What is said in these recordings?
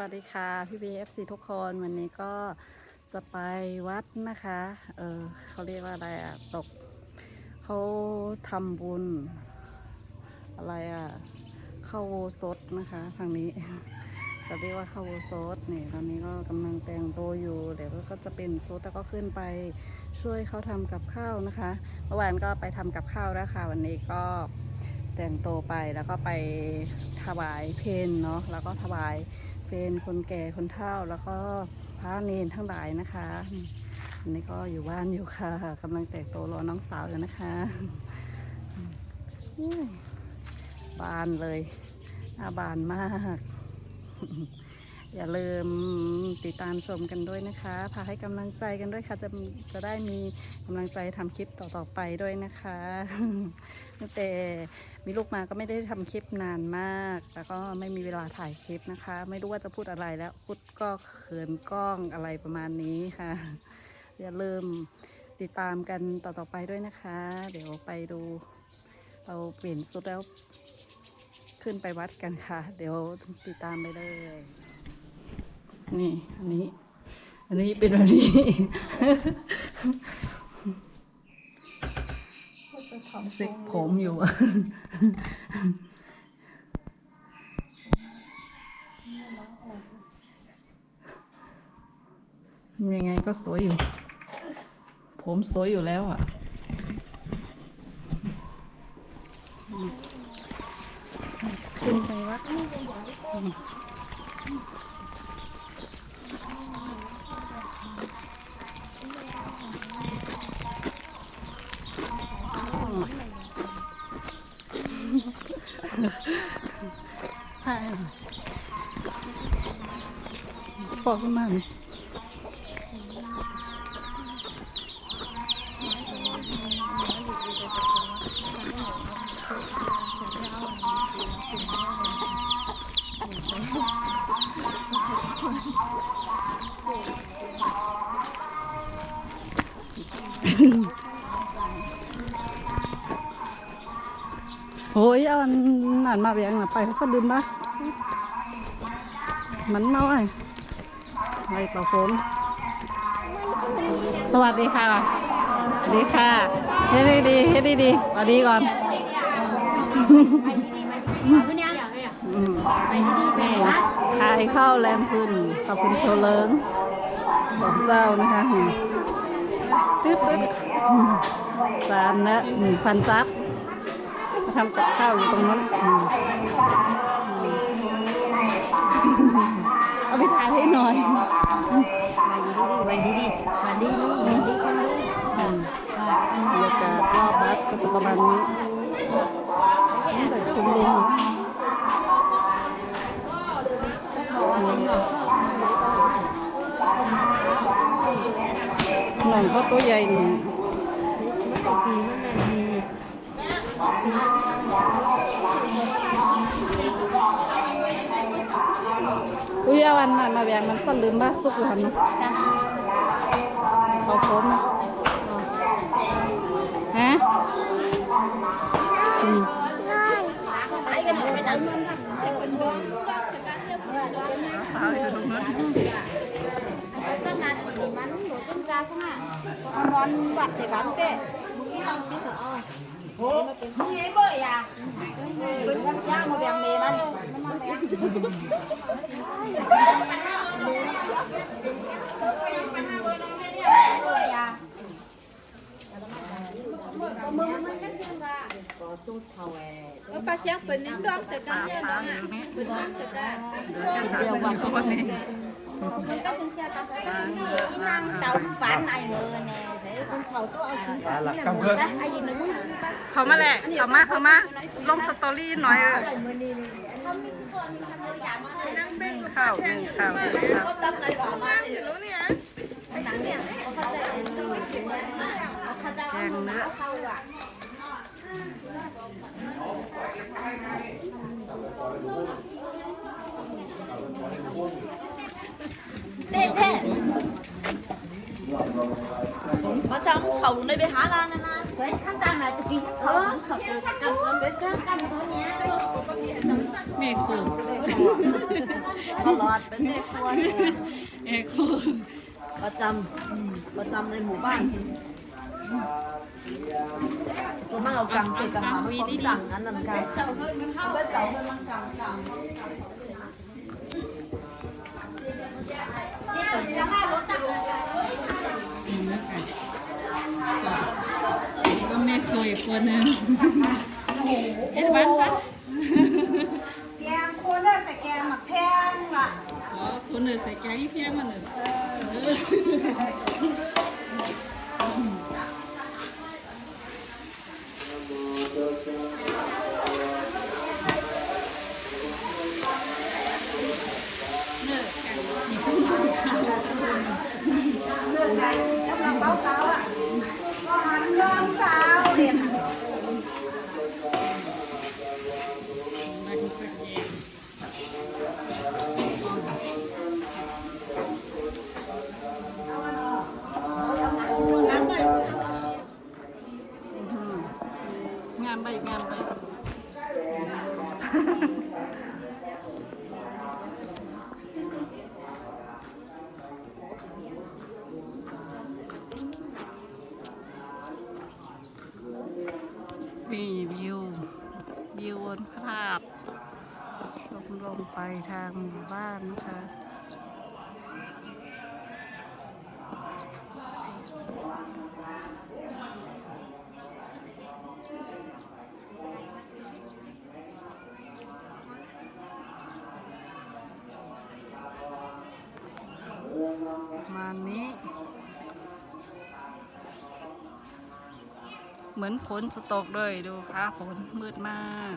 วัสดีค่ะ พี่บีเอฟซีทุกคนวันนี้ก็จะไปวัดนะคะ เออเขาเรียกว่าอะไรอะตกเขาทำบุญ อะไรอะเข้าโวสดนะคะ ทางนี้จะเรียกว่าเข้าโวสดนี่ตอนนี้ก็กำลังแต่งตัวอยู่เดี๋ยวก็จะเป็นซุดแล้วก็ขึ้นไปช่วยเขาทำกับข้าวนะคะเมื่อวานก็ไปทำกับข้าวแล้วค่ะ วันนี้ก็แต่งตัวไปแล้วก็ไปถวายเพลเนาะแล้วก็ถวาย เป็นคนแก่คนเฒ่าแล้วก็พระเนนทั้งหลายนะคะอันนี้ก็อยู่บ้านอยู่ค่ะกำลังแต่งตัวรอน้องสาวอยู่นะคะบานเลยหน้าบานมาก อย่าลืมติดตามชมกันด้วยนะคะพาให้กำลังใจกันด้วยค่ะ จะจะได้มีกำลังใจทำคลิปต่อๆไปด้วยนะคะแต่มีลูกมาก็ไม่ได้ทำคลิปนานมาก แล้วก็ไม่มีเวลาถ่ายคลิปนะคะ ไม่รู้ว่าจะพูดอะไรแล้วพูดก็เขินกล้องอะไรประมาณนี้ค่ะ อย่าลืมติดตามกันต่อๆไปด้วยนะคะ เดี๋ยวไปดูเราเปลี่ยนสุดแล้วขึ้นไปวัดกันค่ะ เดี๋ยวติดตามไปเลย นี่อันนี้ อันนี้เป็นแบบนี้ซิกผมอยู่ยังไงก็สวยอยู่ ผมสวยอยู่แล้วอะขึ้นไปวัด ใช่พอขึ้นมาเโอ้ยเอาอันนั่นมาเบียงน่ะไปเขาก็ลืมปะมันน้อยอะไรเป่าผมสวัสดีค่ะสวัสดีค่ะเฮ็ดดีดีๆเฮ็ดดีดีๆสวัสดีก่อนอืมไปดีๆไปนี่วัดขายข้าวแรมพื้นขอบคุณโทเลิงสองเจ้านะคะตึ๊บตึ๊บอืมจานละหนึ่งพันจับ ทำกับข้าวอยู่ตรงนั้นอืมเอาไปถ่ายให้หน่อยไปดีๆไปดีๆไปดีๆไปดีๆอืมบรรยากาศรอบวัดก็จะประมาณนี้ตั้งแต่คุณเลี้ยงหนังเขาตัวใหญ่หนึ่งปีมันน่ะดี อุ้ยเอาวันนั้นมาแบ่งมันสั่นลืมบ้าจุกอยู่หันนะจ้ะเขาโค้งนะฮะอืมไอ้กันไปนั่งก็งานดีมันหนูต้นกาข้างหน้าร้อนบัดแต่บ้านเต้มึ งนี่เอาซิเถอะเอาโอ้มึงไอ้บ่อยอะเป็นย่างมาแบ่งเมมั นมันมาแบ่งเออปลาเชียงเป็นนิ้วดอกแต่กันเนี่ยน้องอะเป็นนิ้วแต่กันเดี๋ยว trăm khẩu đây bị há lan nè na với khăn tan là từ kỳ khẩu khẩu từ cầm cầm với sao cầm tôi nhé mẹ khổ lọt tới mẹ khổ mẹ khổ ประจำประจำในหมู่บ้านตัวมากเอากลางตัวกลางมาไม่ต้องกลางนั้นนั่นกลางเจ้าเงินมันเข้าเจ้าเงินมันกลางกลาง ตัวหนึ่งเอ็ดวัน เหมือนฝนจะตกเลยดูค่ะฝนมืดมาก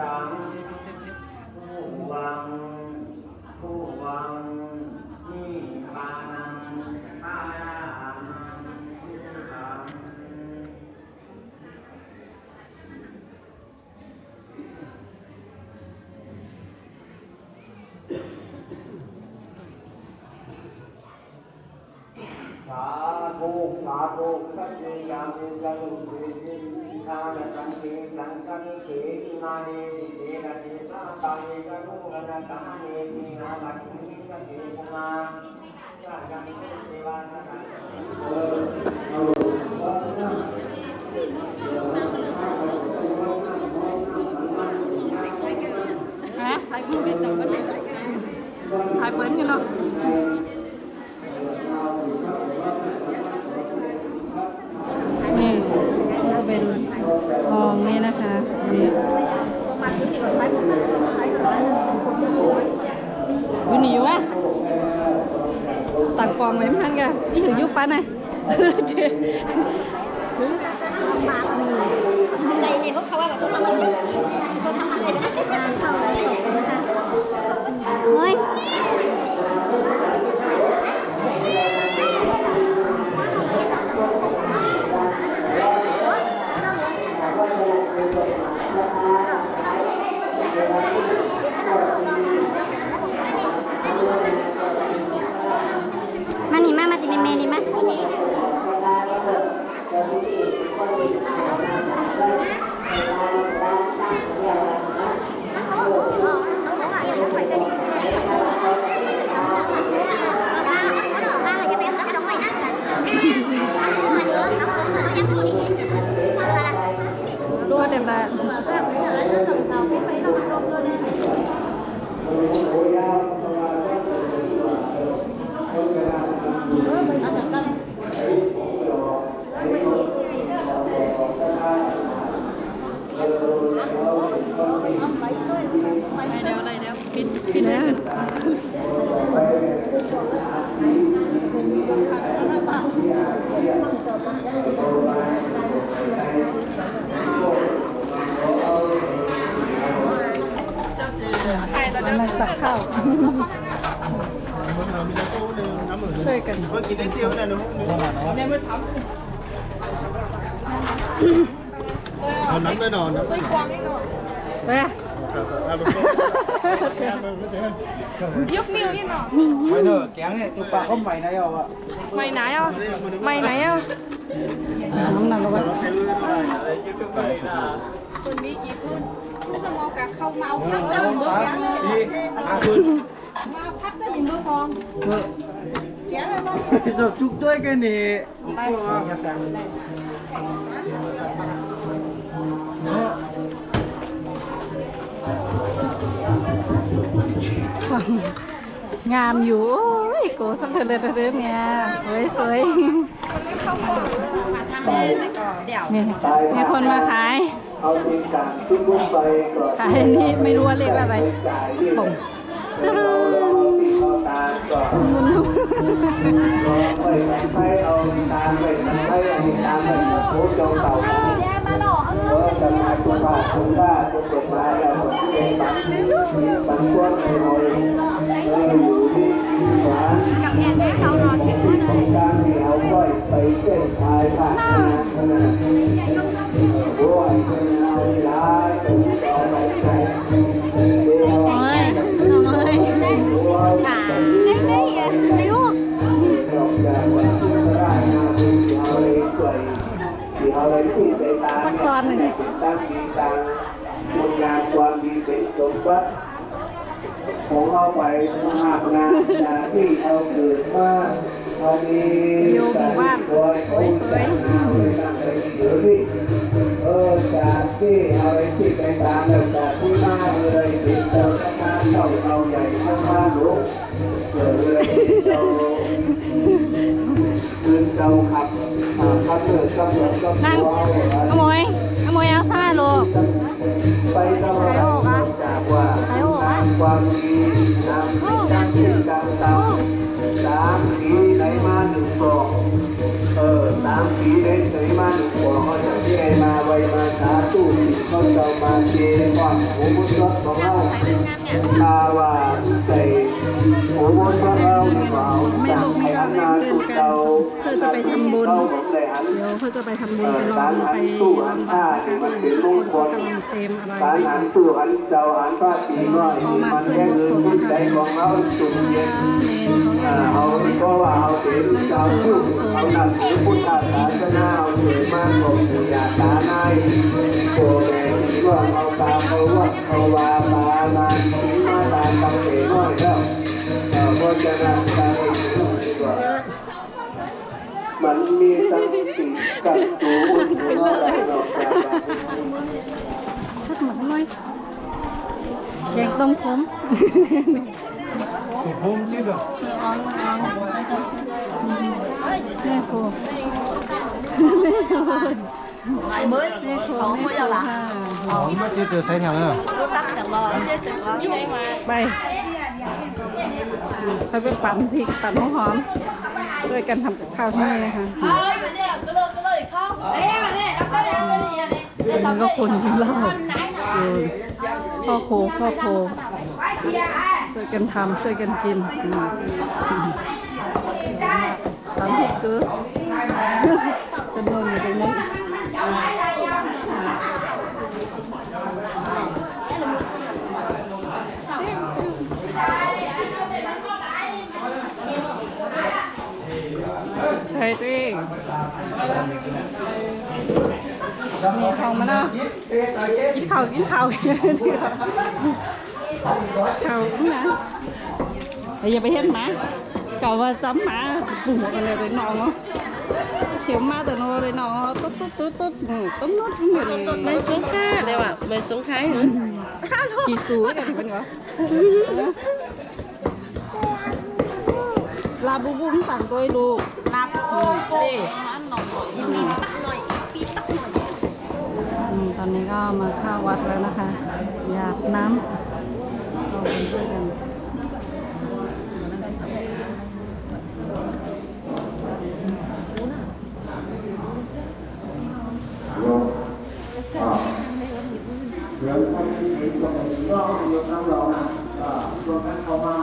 สังผู้วังผู้วัง รตมเนตินาลักขุนิสเตปุมาสายังเทวาสกัง เต็มได้ ไปเดี๋ย วอะไรเดี๋ยวปิดปิดแล้วกำลังตักข้าวช่วยกันกินได้เดียวนะนุ๊กเอาน้ำแน่นอนนะเฮ้ยไม่เนอะแกงเนี่ยตุ๊กปลาเขาใหม่นะเอาอะไม่ไหนอะไม่ไหนอะน้ำหนักเอาไว้พี่สบจุกด้วยกันนี่ไปงามอยู่โอ้ยโกสักเธอเลยเรื่องเนี่ยสวยสวยนี่มีคนมาขาย เอาจริงจังทุกมุมไปก่อนขายนี่ไม่รู้ว่าเรียกว่าอะไรจ่ายที่ป่งตรึงเข้าตาก่อนมุนรอไปไปเอาตาไปไปอันนี้ตาไปโอ้จงเต่าเออจะมาคุณป้าคุณป้าคุณกฎหมายแล้วคนที่เป็นบังบังพวกไอ้หน่อยเอออยู่ที่ขวากับแอนแม่เขารอเช็คว่าเลยการที่เอาก้อยไปเส้นชายผ่านขนาดขนาดามสักตอนหนึ่งตั้งมีตังบุญญาความดีเป็นสมบัติของเอาไปมากงานที่เอาเกิดมาเอามีอยู่หมู่บ้านสวยสวยเออจากที่เอาไอ้ที่ไปตามแล้วจากที่มาเลยติดเจ้าข้ามาเจ้าเอาใหญ่ข้ามาลุกเกิดเลยเจ้าคืนเจ้าขับ นั่งขโมยขโมยเอาซ่าลูกไปตลอดจากว่าความดีนำสิ่งต่างๆต่างๆสามปีไหนมาหนึ่งสองเออตามผีได้มาหนึ่งหัวเขาจะที่ไอมาไวมาสาตู้เขาจะมาเจความหูมุดรถของเราอาว่าใส่ ไม่จากลูกไอ้ไม่อัเอานเล่นานเดินกันเพื่อจะไปทำบุญเดี๋ยวเพื่อจะไปทำบุญอไปลองไปนตู้หันผ้าที่มันเป็นมงคลกำลังเต็มอะไรการหันตู้หันเจ้าหันผ้าสีน้อยมันแค่เงินทุนใจของเราจุ่มเย็นอ่าเอาเพราะว่าเอาเป็นชาวพุทธเอานับถือพุทธศาสนาเอาเกิดมาของปู่ย่าตานายโอแม่ว่าเอาตาเขาวัดเขาวาปามาสีมาตาตำเตน้อยแล้วเออเพราะฉะนั้นการให้ดูดีกว่ามันมีตั้งสิ่งกับตัวหัวอะไรนอกจากว่าทักหมดหน่อยแกงต้มขมผมชื่อแบบอ่อนอ่อนแม่ครู lại mới còn mới giờ là ผมมาชื่อเกิดไซแถวน่ะ nó tắt chẳng lo chết chẳng lo ไปไปไปปั่นพริกปั่นหอมช่วยกันทำกับข้าวที่นี่นะคะมันก็คนที่เล่าเออพ่อโคพ่อโคช่วยกันทำช่วยกันกินตำพริกเกลือเป็นนอยู่ตรงนี้ ตัวเองมีทองมาเนาะกินข้าวกินข้าวข้าวนะแต่อย่าไปเห็นหมาก่าว่าจำหมาปุ่มกันเลยไปน้องเนาะเขียวมาแต่โน่เลยน้องตุ๊ดตุ๊ดตุ๊ดตุ๊ดตุ๊ดนุดเหมือนไม่สูงค่าเดี๋ยว่ะม่สูงค่าเหรอกี่สูงกันเป็นเหรอลาบุบุ้มสั่งตัวยลูกลาบ นหน่อยมีตักหน่อยปีตักหน่อนนี้ก็มาเข้าวัดแล้วนะคะอยากน้ำเราไปช่วยกันเดี๋ยวคนที่เห็นตรงนี้ก็ยกน้ำร้อนะก็รวมกันเข้ามา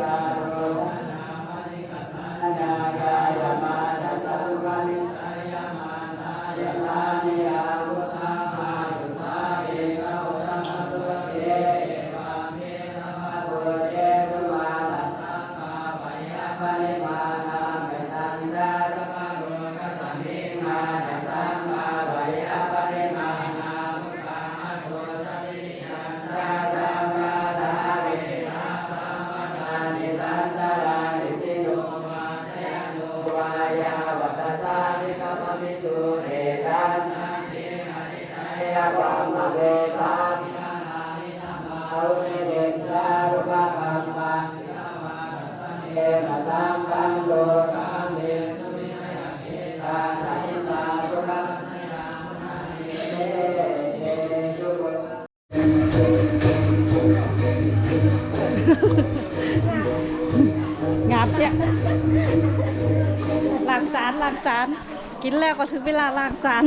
เกินแล้วก็ถึงเวลาล้างจาน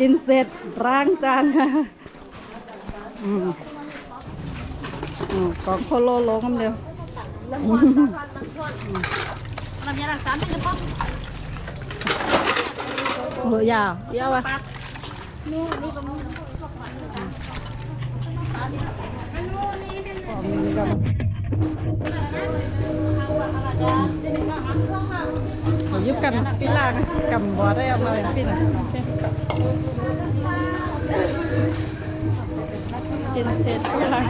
กินเสร็จล้างจานอืมอืมกองโคโลโลกันเดียวน้ำยาล้างจานเป็นพ่อโอ้ยาวยาวอะพอมีกับ ยุบกันปีลางกับบอได้เอามาปีนะกินเสร็ปีลาง